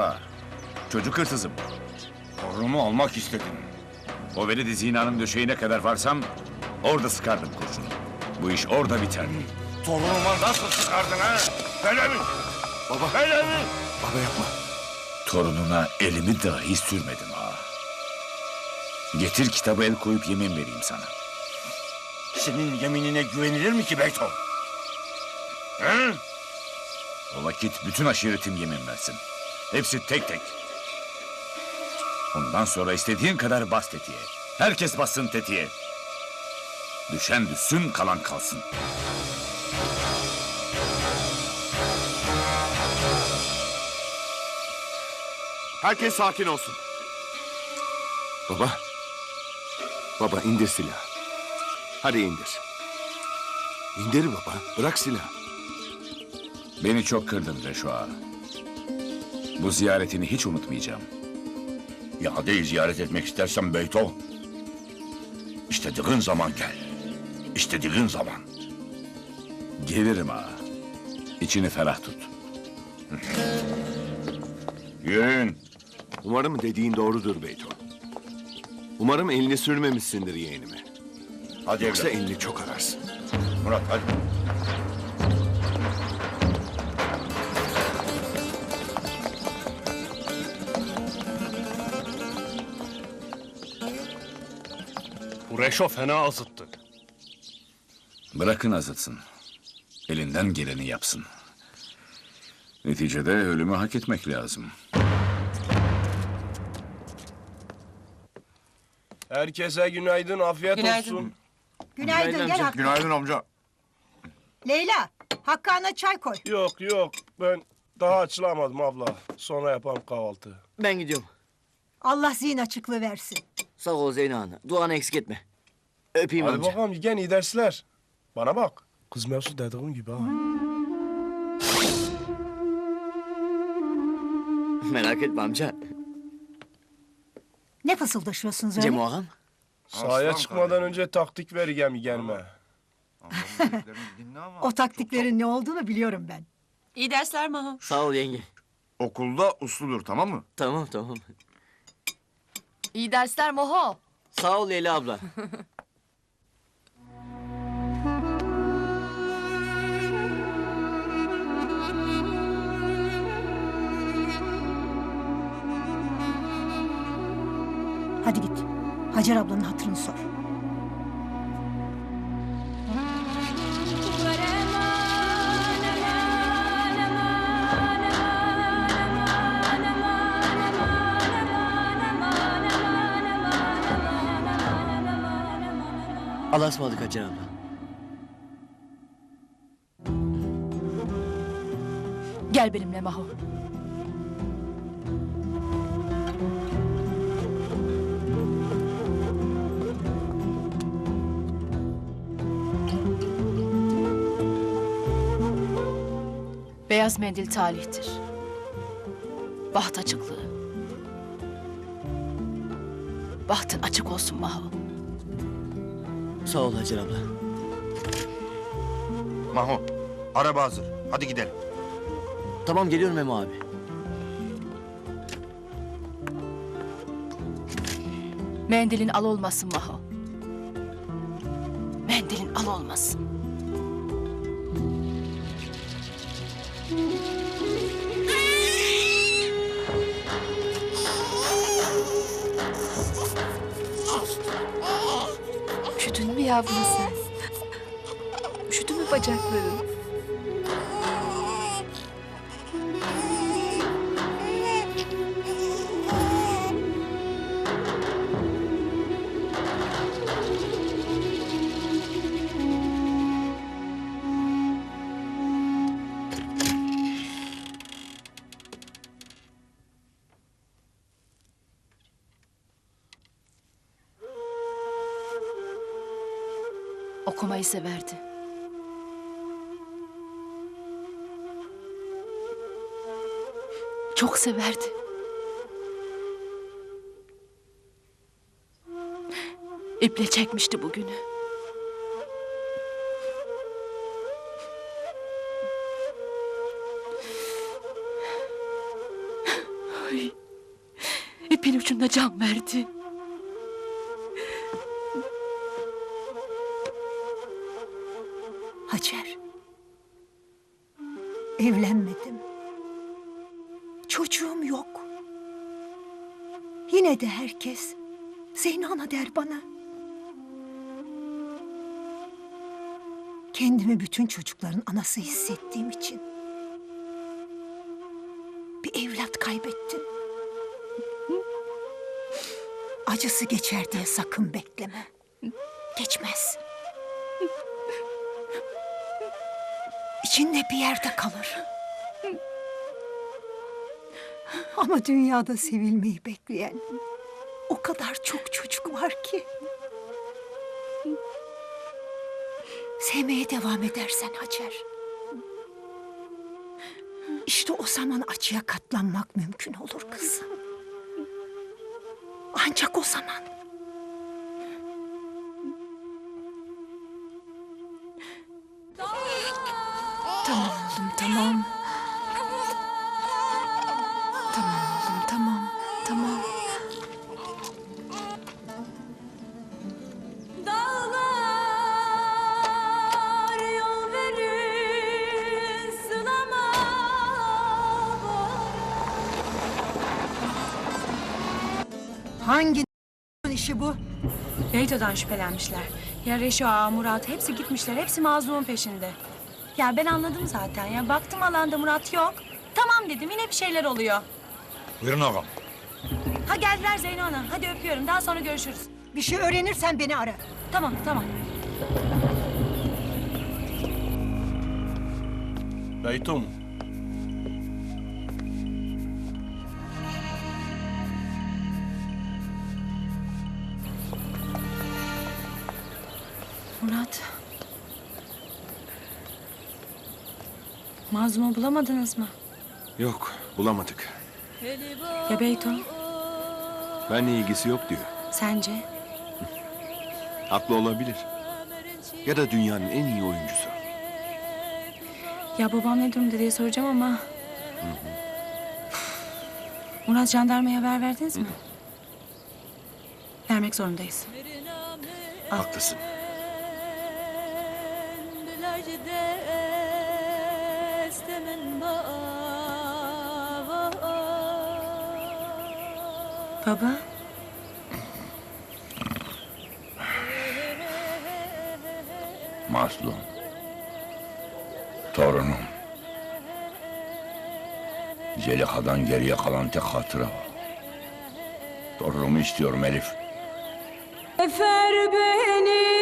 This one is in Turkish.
Reşoa. Çocuk hırsızım. Torunumu almak istedim. O veledi zinanın döşeğine kadar varsam orada sıkardım kurşunu. Bu iş orada biter. Torunuma nasıl çıkardın ha? Böyle mi? Baba. Böyle mi? Baba yapma. Torununa elimi dahi sürmedim ha. Getir kitabı el koyup yemin vereyim sana. Senin yeminine güvenilir mi ki Beyto? Hı? O vakit bütün aşiretim yemin versin. Hepsi tek tek. Ondan sonra istediğin kadar bas tetiğe. Herkes bassın tetiğe. Düşen düşsün, kalan kalsın. Herkes sakin olsun. Baba. Baba indir silahı. Hadi indir. İndir baba. Bırak silahı. Beni çok kırdın Reşoa. Bu ziyaretini hiç unutmayacağım. Ya hadi ziyaret etmek istersen Beyto. İstediğin zaman gel. İstediğin zaman. Gelirim ha. İçini ferah tut. Yürüyün. Umarım dediğin doğrudur Beyto. Umarım elini sürmemişsindir yeğenime. Hadi Yoksa evlat. elini çok ararsın. Murat hadi. Bu Reşo fena azıttı. Bırakın azıtsın. Elinden geleni yapsın. Neticede ölümü hak etmek lazım. Herkese günaydın, afiyet Günaydın. olsun. Günaydın, gel Hakkı. Günaydın amca. Leyla, Hakkı'na çay koy. Yok yok, ben daha açılamadım abla. Sonra yaparım kahvaltı. Ben gidiyorum. Allah zihin açıklığı versin. Sağ ol Zeyno Ana. Duanı eksik etme. Öpeyim Hadi amca. bakalım yigen iyi dersler. Bana bak. Kız mevzu dediğim gibi ha. Merak etme amca. Ne fısıldaşıyorsunuz öyle? Cemo ağam. Sahaya çıkmadan önce taktik vereceğim yigenime. O taktiklerin ne olduğunu biliyorum ben. İyi dersler Maho. Sağ ol yenge. Okulda usludur tamam mı? Tamam tamam. İyi dersler Moho. Sağ ol Leyla abla. Hadi git. Hacer ablanın hatırını sor. Allah'a ısmarladık Hacer abla. Gel benimle Maho. Beyaz mendil talihtir. Baht açıklığı. Bahtın açık olsun Maho. Sağ ol Hacer abla. Maho, araba hazır. Hadi gidelim. Tamam geliyorum Memo abi. Mendilin al olmasın Maho. Mendilin al olmasın. Sen? Üşüdü mü bacakların? Okumayı severdi. Çok severdi. İple çekmişti bugünü. Ay. İpin ucunda can verdi. Yine de herkes Zeyno ana der bana. Kendimi bütün çocukların anası hissettiğim için bir evlat kaybettim. Acısı geçer diye sakın bekleme. Geçmez. İçinde bir yerde kalır. Ama dünyada sevilmeyi bekleyen o kadar çok çocuk var ki. Sevmeye devam edersen Hacer. İşte o zaman acıya katlanmak mümkün olur kızım. Ancak o zaman. Tamam oğlum tamam. Tamam. Hangi işi bu? Beyto'dan şüphelenmişler. Ya Reşo Ağa, Murat hepsi gitmişler. Hepsi mazlumun peşinde. Ya ben anladım zaten ya. Baktım alanda Murat yok. Tamam dedim yine bir şeyler oluyor. Buyurun ağam. Ha geldiler Zeyno Ana. Hadi öpüyorum. Daha sonra görüşürüz. Bir şey öğrenirsen beni ara. Tamam tamam. Beytum. Murat. Mazlumu bulamadınız mı? Yok, bulamadık. Ya Beyto? Benle ilgisi yok diyor. Sence? Haklı olabilir. Ya da dünyanın en iyi oyuncusu. Ya babam ne durumda diye soracağım ama... Hı hı. Murat jandarmaya haber verdiniz mi? Hı. Vermek zorundayız. Haklısın. Haklısın. Baba, Mazlum. Torunum. Zeliha'dan geriye kalan tek hatıra o. Torunumu istiyorum Elif. Efer beni